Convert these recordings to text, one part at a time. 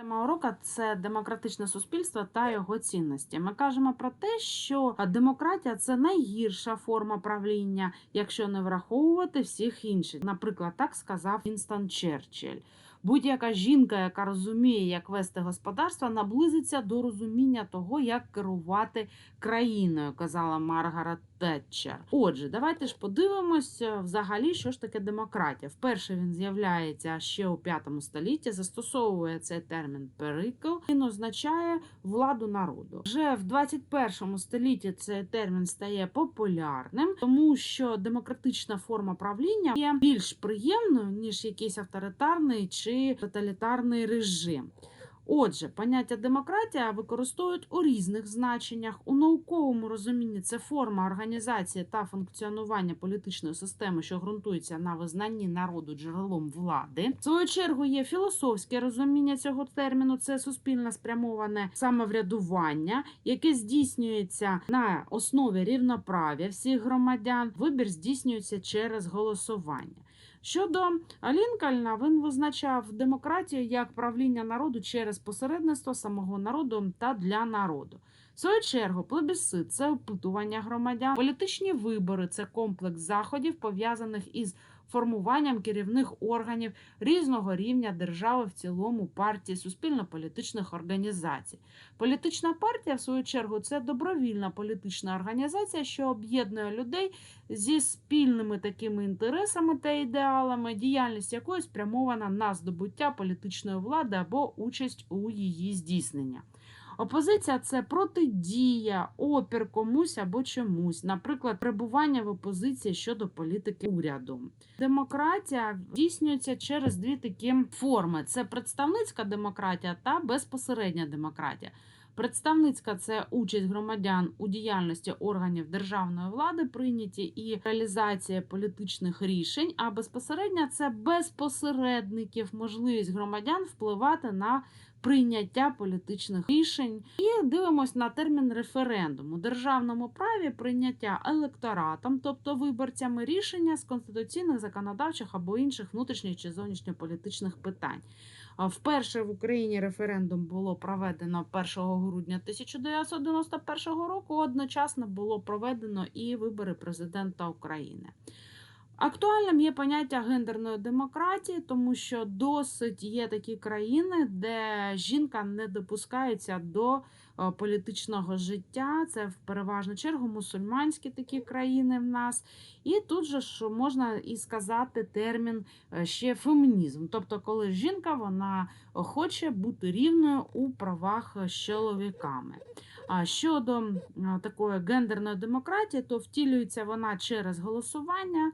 Тема урока це демократичне суспільство та його цінності. Ми кажемо про те, що демократія це найгірша форма правління, якщо не враховувати всіх інших. Наприклад, так сказав Вінстон Черчилль. Будь-яка жінка, яка розуміє, як вести господарство, наблизиться до розуміння того, як керувати країною, казала Маргарет Тетчер. Отже, давайте ж подивимося взагалі, що ж таке демократія. Вперше він з'являється ще у 5 столітті, застосовує цей термін перикл. Він означає владу народу. Вже в 21 столітті цей термін стає популярним, тому що демократична форма правління є більш приємною ніж якийсь авторитарний чи тоталітарний режим. Отже, поняття демократія використовують у різних значеннях. У науковому розумінні це форма організації та функціонування політичної системи, що ґрунтується на визнанні народу джерелом влади. В свою чергу є філософське розуміння цього терміну. Це суспільно спрямоване самоврядування, яке здійснюється на основі рівноправ'я всіх громадян. Вибір здійснюється через голосування. Щодо Лінкольна, він визначав демократію як правління народу через посередництво самого народу та для народу. В свою чергу, плебісцит це опитування громадян, політичні вибори це комплекс заходів, пов'язаних із формуванням керівних органів різного рівня держави в цілому партії суспільно-політичних організацій. Політична партія, в свою чергу, це добровільна політична організація, що об'єднує людей зі спільними такими інтересами та ідеалами, діяльність якої спрямована на здобуття політичної влади або участь у її здійсненні. Опозиція це протидія, опір комусь або чомусь, наприклад, перебування в опозиції щодо політики уряду. Демократія здійснюється через дві такі форми: це представницька демократія та безпосередня демократія. Представницька це участь громадян у діяльності органів державної влади, прийняті і реалізація політичних рішень. А безпосередня це безпосередників, можливість громадян впливати на прийняття політичних рішень. І дивимось на термін референдум. У державному праві прийняття електоратом, тобто виборцями рішення з конституційних, законодавчих або інших внутрішніх чи зовнішньополітичних питань. Вперше в Україні референдум було проведено 1 грудня 1991 року. Одночасно було проведено і вибори президента України. Актуальним є поняття гендерної демократії, тому що досить є такі країни, де жінка не допускається до е, політичного життя. Це в переважну чергу мусульманські такі країни в нас. І тут же ж можна і сказати термін е, ще фемінізм. Тобто, коли жінка вона хоче бути рівною у правах з чоловіками. А щодо такої гендерної демократії, то втілюється вона через голосування.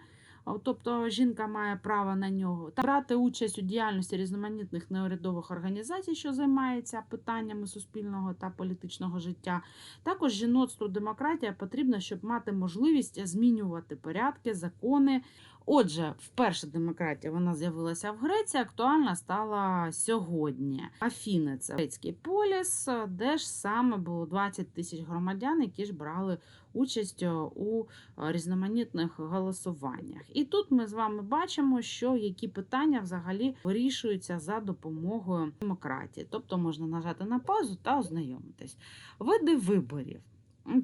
Тобто жінка має право на нього та брати участь у діяльності різноманітних неурядових організацій, що займаються питаннями суспільного та політичного життя. Також жіноцтву демократія потрібна, щоб мати можливість змінювати порядки, закони. Отже, вперше демократія вона з'явилася в Греції, актуальна стала сьогодні. Афіни це грецький поліс, де ж саме було 20 тисяч громадян, які ж брали участь у різноманітних голосуваннях. І тут ми з вами бачимо, що які питання взагалі вирішуються за допомогою демократії. Тобто можна нажати на паузу та ознайомитись. Види виборів.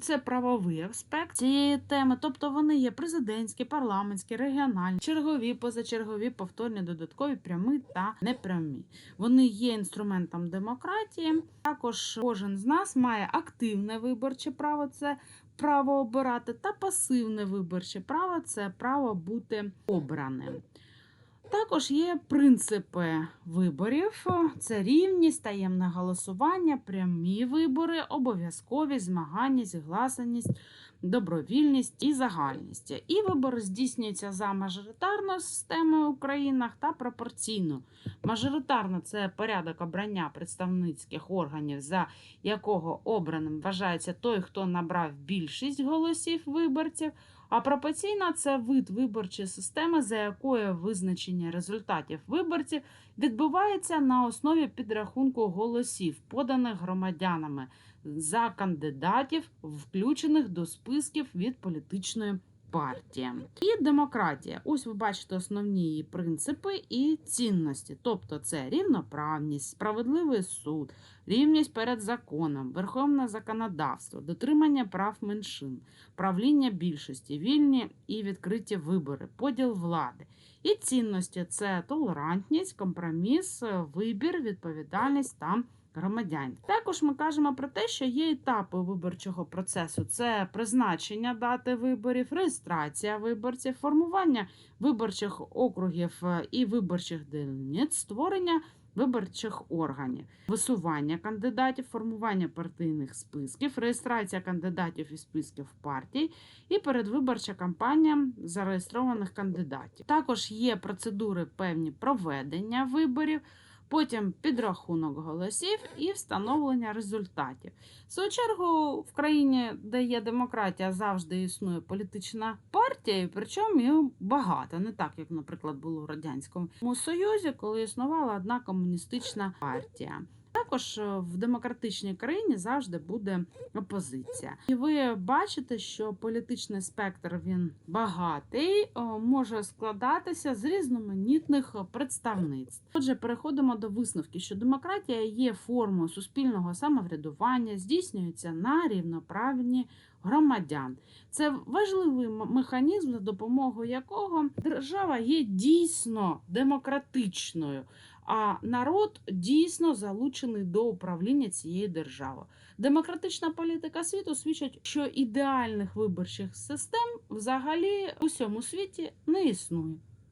Це правовий аспект цієї теми, тобто вони є президентські, парламентські, регіональні, чергові, позачергові, повторні, додаткові, прямі та непрямі. Вони є інструментом демократії. Також кожен з нас має активне виборче право, це право обирати, та пасивне виборче право це право бути обраним. Також є принципи виборів: це рівність, таємне голосування, прямі вибори, обов'язковість, змагання, гласаність, добровільність і загальність. І вибори здійснюються за мажоритарною системою в країнах та пропорційно. Мажоритарно це порядок обрання представницьких органів, за якого обраним вважається той, хто набрав більшість голосів виборців. А пропорційна це вид виборчої системи, за якою визначення результатів виборців відбувається на основі підрахунку голосів, поданих громадянами за кандидатів, включених до списків від політичної партіям. І демократія. Ось ви бачите основні її принципи і цінності. Тобто це рівноправність, справедливий суд, рівність перед законом, верховне законодавство, дотримання прав меншин, правління більшості, вільні і відкриті вибори, поділ влади. І цінності це толерантність, компроміс, вибір, відповідальність та громадян. Також ми кажемо про те, що є етапи виборчого процесу: це призначення дати виборів, реєстрація виборців, формування виборчих округів е, і виборчих дільниць, створення виборчих органів, висування кандидатів, формування партійних списків, реєстрація кандидатів і списків партій і передвиборча кампанія зареєстрованих кандидатів. Також є процедури певні проведення виборів. Потім підрахунок голосів і встановлення результатів. В свою чергу, в країні, де є демократія, завжди існує політична партія, і причому її багато, не так, як, наприклад, було в Радянському Союзі, коли існувала одна комуністична партія. Також е, в демократичній країні завжди буде опозиція. І ви бачите, що політичний спектр він багатий, може складатися з різноманітних е, представництв. Отже, переходимо до висновки, що демократія є формою суспільного самоврядування, здійснюється на рівноправні громадян. Це важливий механізм, за допомогою якого держава є дійсно демократичною а народ дійсно залучений до управління цієї держави. Демократична політика світу свідчить, що ідеальних виборчих систем взагалі у всьому світі не існує.